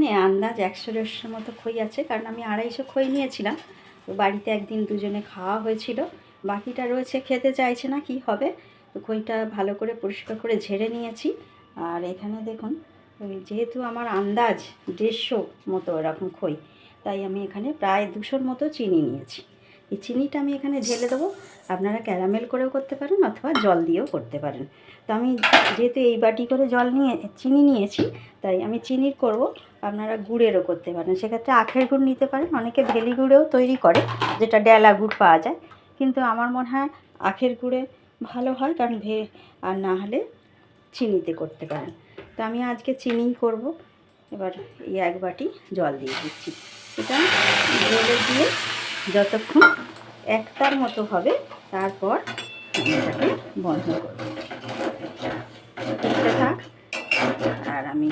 এখানে আন্দাজ একশো দেড়শোর মতো খই আছে, কারণ আমি আড়াইশো খই নিয়েছিলাম। তো বাড়িতে একদিন দুজনে খাওয়া হয়েছিল। বাকিটা রয়েছে, খেতে চাইছে না কি হবে। তো খইটা ভালো করে পরিষ্কার করে ঝেড়ে নিয়েছি। আর এখানে দেখুন যেহেতু আমার আন্দাজ দেড়শো মতো এরকম খই, তাই আমি এখানে প্রায় দুশোর মতো চিনি নিয়েছি। এই চিনিটা আমি এখানে ঢেলে দেবো। আপনারা ক্যারামেল করেও করতে পারেন অথবা জল দিয়েও করতে পারেন। তো আমি যেহেতু এই বাটি করে জল নিয়ে, চিনি নিয়েছি, তাই আমি চিনির করব। আপনারা গুড়েরও করতে পারেন। সেক্ষেত্রে আখের গুড় নিতে পারেন। অনেকে ভেলি গুড়েও তৈরি করে, যেটা ডেলা গুড় পাওয়া যায়। কিন্তু আমার মনে হয় আখের গুড়ে ভালো হয়, কারণ ভে আর না হলে চিনিতে করতে পারেন। তো আমি আজকে চিনি করব। এবার এই এক বাটি জল দিয়ে দিচ্ছি। এটা জলে দিয়ে যতক্ষণ একটার মতো হবে, তারপর এটাকে বন্ধ করব। থাক, আর আমি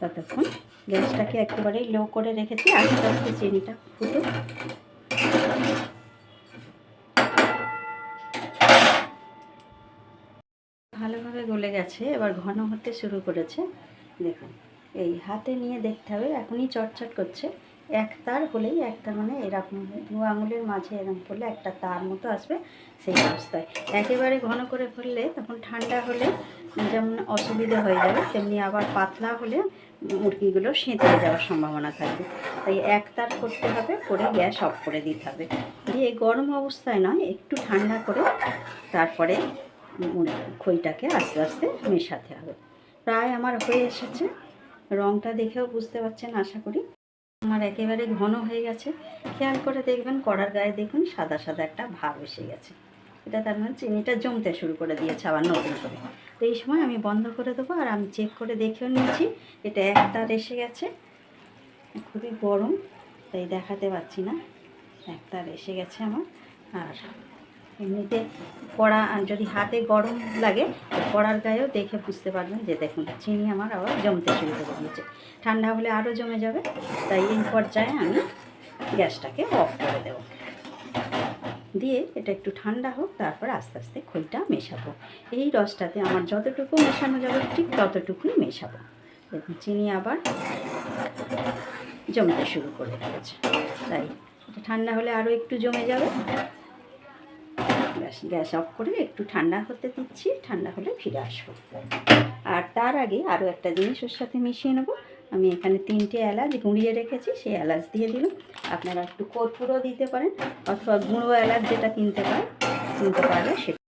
ততক্ষণ গ্যাসটাকে একেবারেই লো করে রেখেছি আস্তে আস্তে চিনিটা ফুটে ভালোভাবে গলে গেছে, এবার ঘন হতে শুরু করেছে। দেখুন, এই হাতে নিয়ে দেখতে হবে, এখনই চটচট করছে। এক তার হলেই একটা মানে এরকম দু আঙুলের মাঝে এরকম করলে একটা তার মতো আসবে সেই অবস্থায়। একেবারে ঘন করে ফেললে তখন ঠান্ডা হলে যেমন অসুবিধা হয়ে যাবে, তেমনি আবার পাতলা হলে মুরগিগুলো সেঁতে যাওয়ার সম্ভাবনা থাকবে। তাই এক তার করতে হবে, করে গ্যাস অফ করে দিতে হবে। দিয়ে গরম অবস্থায় নয়, একটু ঠান্ডা করে তারপরে খইটাকে আস্তে আস্তে মেশাতে হবে। প্রায় আমার হয়ে এসেছে। রঙটা দেখেও বুঝতে পারছেন, আশা করি। আমার একেবারে ঘন হয়ে গেছে। খেয়াল করে দেখবেন, কড়ার গায়ে দেখুন সাদা সাদা একটা ভাব এসে গেছে। এটা তার মানে চিনিটা জমতে শুরু করে দিয়েছে আবার নতুন করে। তো এই সময় আমি বন্ধ করে দেবো আর আমি চেক করে দেখেও নিয়েছি, এটা এক তার এসে গেছে। খুবই গরম, তাই দেখাতে পাচ্ছি না। এক তার এসে গেছে আমার। আর এমনিতে কড়া যদি হাতে গরম লাগে, কড়ার গায়েও দেখে বুঝতে পারবেন যে দেখুন, চিনি আমার আবার জমতে শুরু করে দিয়েছে। ঠান্ডা হলে আরও জমে যাবে, তাই এই পর্যায়ে আমি গ্যাসটাকে অফ করে দেব। দিয়ে এটা একটু ঠান্ডা হোক, তারপর আস্তে আস্তে খইটা মেশাবো। এই রসটাতে আমার যতটুকু মেশানো যাবে, ঠিক ততটুকুই মেশাবো। দেখুন, চিনি আবার জমতে শুরু করে দিয়েছে। তাই, এটা ঠান্ডা হলে আরও একটু জমে যাবে। গ্যাস অফ করে একটু ঠান্ডা হতে দিচ্ছি, ঠান্ডা হলে ফিরে আসব। আর তার আগে আরও একটা জিনিস ওর সাথে মিশিয়ে নেব। আমি এখানে তিনটে এলাচ গুঁড়িয়ে রেখেছি, সেই এলাচ দিয়ে দিলাম। আপনারা একটু কর্পূরও দিতে পারেন, অথবা গুঁড়ো এলাচ যেটা কিনতে পারেন, কিনতে পারলে সেটা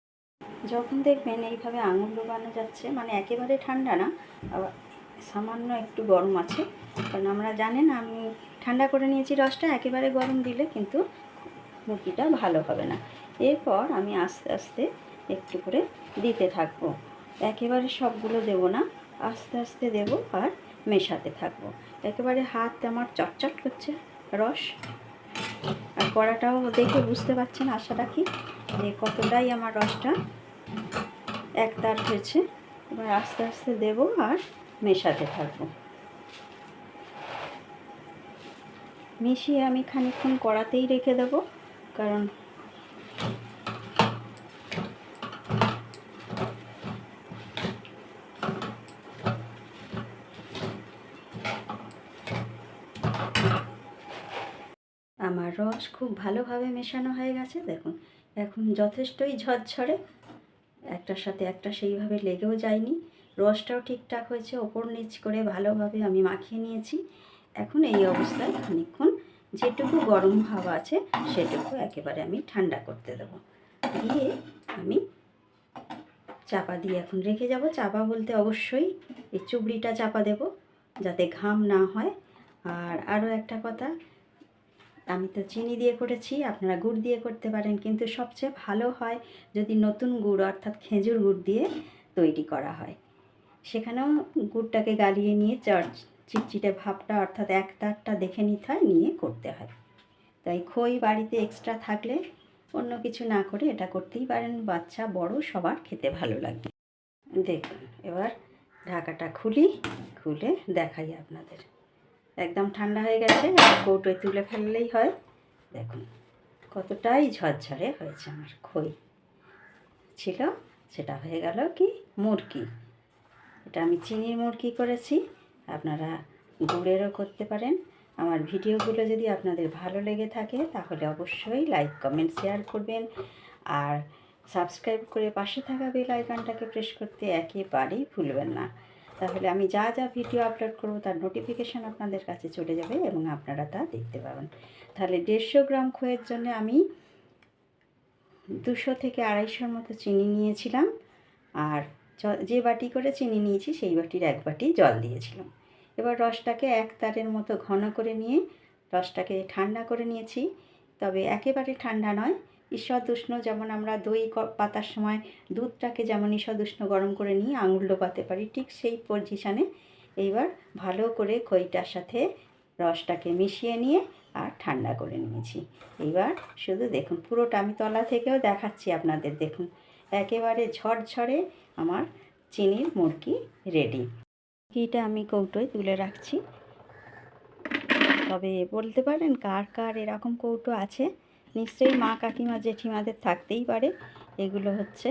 যখন দেখবেন এইভাবে আঙুল ডোবানো যাচ্ছে মানে একেবারে ঠান্ডা না, আবার সামান্য একটু গরম আছে, কারণ আমরা জানেন আমি ঠান্ডা করে নিয়েছি রসটা, একেবারে গরম দিলে কিন্তু মুরগিটা ভালো হবে না। এরপর আমি আস্তে আস্তে একটু করে দিতে থাকব। একেবারে সবগুলো দেবো না, আস্তে আস্তে দেবো আর মেশাতে থাকব। একেবারে হাত আমার চটচট করছে, রস। আর কড়াটাও দেখে বুঝতে পারছেন আশা রাখি যে কতটাই আমার রসটা একতার হয়েছে। এবার আস্তে আস্তে দেবো আর মেশাতে থাকব। মিশিয়ে আমি খানিকক্ষণ কড়াতেই রেখে দেবো, কারণ আমার রস খুব ভালোভাবে মেশানো হয়ে গেছে, দেখুন। এখন যথেষ্টই ঝরঝরে, একটার সাথে একটা সেইভাবে লেগেও যায়নি। রসটাও ঠিকঠাক হয়েছে, ওপর নিচ করে ভালোভাবে আমি মাখিয়ে নিয়েছি। এখন এই অবস্থায় খানিকক্ষণ যেটুকু গরম ভাব আছে, সেটুকু একেবারে আমি ঠান্ডা করতে দেবো। দিয়ে আমি চাপা দিয়ে এখন রেখে যাব। চাপা বলতে অবশ্যই এই চুবড়িটা চাপা দেব, যাতে ঘাম না হয়। আর আরও একটা কথা আমি তো চিনি দিয়ে করেছি, আপনারা গুড় দিয়ে করতে পারেন। কিন্তু সবচেয়ে ভালো হয় যদি নতুন গুড়, অর্থাৎ খেজুর গুড় দিয়ে তৈরি করা হয়। সেখানেও গুড়টাকে গালিয়ে নিয়ে চট চিটচিটে ভাবটা, অর্থাৎ এক তারটা দেখে নিতে হয়, নিয়ে করতে হয়। তাই খই বাড়িতে এক্সট্রা থাকলে অন্য কিছু না করে এটা করতেই পারেন। বাচ্চা, বড়, সবার খেতে ভালো লাগবে দেখুন, এবার ঢাকাটা খুলি, খুলে দেখাই আপনাদের। একদম ঠান্ডা হয়ে গেছে এবার কৌটোয় তুলে ফেললেই হয়। দেখুন, কতটাই ঝরঝরে হয়েছে আমার খই। ছিল, সেটা হয়ে গেল কি? মুরগি এটা আমি চিনির মুরগি করেছি, আপনারা গুড়েরও করতে পারেন। আমার ভিডিওগুলো যদি আপনাদের ভালো লেগে থাকে, তাহলে অবশ্যই লাইক, কমেন্ট, শেয়ার করবেন। আর সাবস্ক্রাইব করে পাশে থাকা বেল আইকনটাকে প্রেস করতে একেবারেই ভুলবেন না। তাহলে আমি যা যা ভিডিও আপলোড করব তার নোটিফিকেশান আপনাদের কাছে চলে যাবে এবং আপনারা তা দেখতে পাবেন। তাহলে দেড়শো গ্রাম খোয়ের জন্য আমি দুশো থেকে আড়াইশোর মতো চিনি নিয়েছিলাম আর যে বাটি করে চিনি নিয়েছি সেই বাটির এক বাটি জল দিয়েছিলাম। এবার রসটাকে এক তারের মতো ঘন করে নিয়ে রসটাকে ঠান্ডা করে নিয়েছি। তবে একেবারে ঠান্ডা নয় ঈষৎ উষ্ণ যেমন আমরা দই পাতার সময় দুধটাকে যেমন ঈষৎ উষ্ণ গরম করে নিয়ে আঙুল ডোবাতে পারি, ঠিক সেই পজিশানে এইবার ভালো করে খইটার সাথে রসটাকে মিশিয়ে নিয়ে আর ঠান্ডা করে নিয়েছি। এইবার শুধু দেখুন, পুরোটা আমি তলা থেকেও দেখাচ্ছি আপনাদের, দেখুন। একেবারে ঝরঝরে আমার চিনির মুরগি রেডি ঘিটা আমি কৌটোয় তুলে রাখছি। তবে বলতে পারেন কার কার এরকম কৌটো আছে? নিশ্চয়ই মা কাকিমা জেঠিমাদের থাকতেই পারে। এগুলো হচ্ছে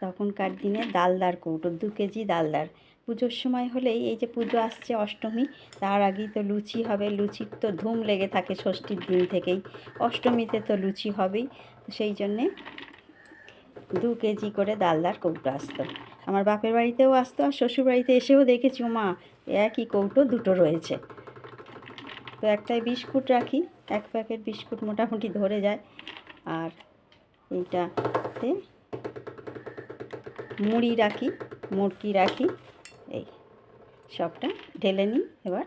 তখনকার দিনে ডালদার কৌটো, দু কেজি ডালদার। পুজোর সময় হলেই এই যে পুজো আসছে অষ্টমী, তার আগেই তো লুচি হবে। লুচির তো ধুম লেগে থাকে ষষ্ঠীর দিন থেকেই। অষ্টমীতে তো লুচি হবেই। সেই জন্যে দু কেজি করে ডালদার কৌটো আসতো। আমার বাপের বাড়িতেও আসতো আর শ্বশুর বাড়িতে এসেও দেখেছি মা একই কৌটো, দুটো রয়েছে। তো একটাই বিস্কুট রাখি। এক প্যাকেট বিস্কুট মোটামুটি ধরে যায়। আর এইটাতে মুড়ি রাখি মুরকি রাখি, এই সবটা ঢেলে নিই, এবার